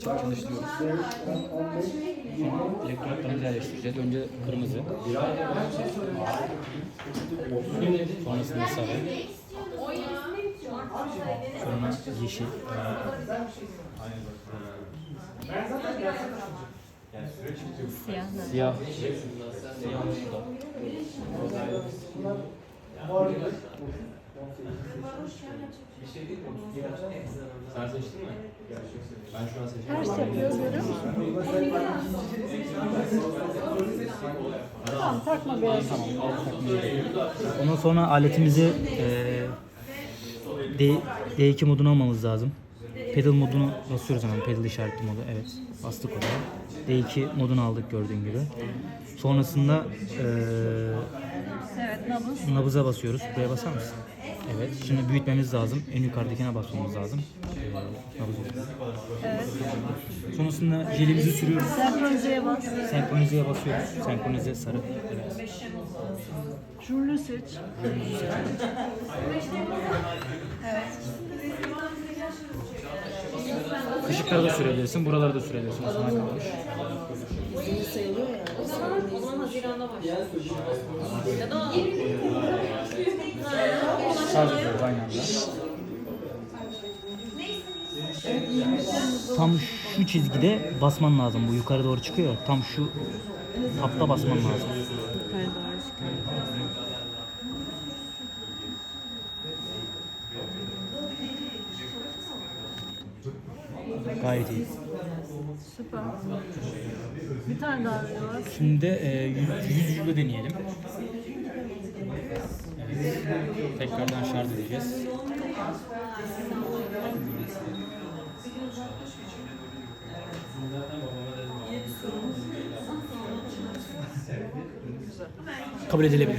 çalıştırıyoruz. Sonra elektrotlarımızı yerleştireceğiz. Önce kırmızı. Sonrasında sarı. Sonra yeşil. Siyah da. Siyah. Sen seçtin mi? Ben şu an seçtim. Ters yapıyor görüyor musun? Tamam takma beyaz. Ondan sonra aletimizi eee D, D2 moduna almamız lazım. Pedal modunu basıyoruz hemen. Pedal işaretli modu. Evet. Bastık oraya. D2 modunu aldık gördüğün gibi. Sonrasında eee Evet nabız. Nabıza basıyoruz. Buraya basar mısın? Evet. Şimdi büyütmemiz lazım. En yukarıdakine basmamız lazım. Evet. Sonrasında jelimizi sürüyoruz. Senkronizeye bas. Senkronizeye basıyoruz. Senkronize sarı. Evet. Jurlu seç. Işıkları da sürebilirsin. Buraları da sürebilirsin. O sana kalmış. Şarj ediyoruz aynı anda. Tam şu çizgide basman lazım. Bu yukarı doğru çıkıyor. Tam şu tapta basman lazım. Gayet iyi. Süper. Bir tane daha var. Şimdi e, yüz, yüz yüzlü deneyelim. Tekrardan şarj edeceğiz. Kabul edilebilir.